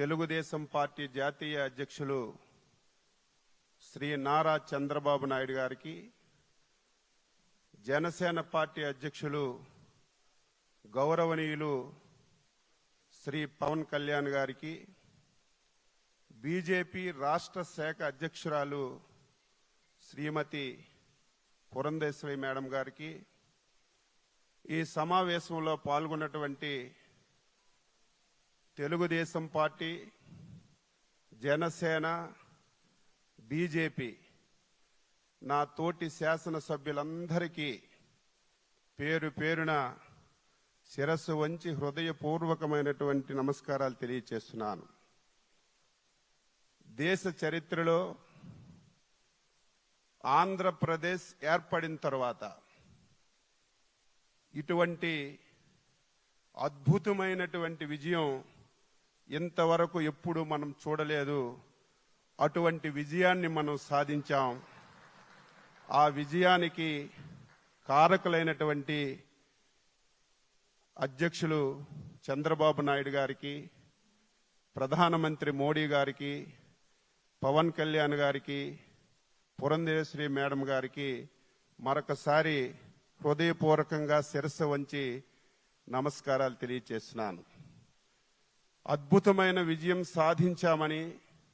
Telugu Desam party జాతీయ అధ్యక్షులు శ్రీ నారా చంద్రబాబు నాయుడు గారికి జనసేన పార్టీ అధ్యక్షులు గౌరవనీయులు శ్రీ పవన్ కళ్యాణ్ గారికి బీజేపీ రాష్ట్ర శాఖ అధ్యక్షురాలు శ్రీమతి పురంధేశ్వరి మేడం గారికి ఈ సమావేశంలో పాల్గొన్నటువంటి తెలుగుదేశం పార్టీ జనసేన బీజేపీ నా తోటి శాసనసభ్యులందరికీ పేరు పేరున శిరస్సు వంచి హృదయపూర్వకమైనటువంటి నమస్కారాలు తెలియచేస్తున్నాను. దేశ చరిత్రలో ఆంధ్రప్రదేశ్ ఏర్పడిన తర్వాత ఇటువంటి అద్భుతమైనటువంటి విజయం ఇంతవరకు ఎప్పుడు మనం చూడలేదు అటువంటి విజయాన్ని మనం సాధించాం. ఆ విజయానికి కారకులైనటువంటి అధ్యక్షులు చంద్రబాబు నాయుడు గారికి ప్రధానమంత్రి మోడీ గారికి పవన్ కళ్యాణ్ గారికి పురంధేశ్వరి మేడం గారికి మరొకసారి హృదయపూర్వకంగా శిరస్సు వంచి నమస్కారాలు తెలియచేస్తున్నాను. అద్భుతమైన విజయం సాధించామని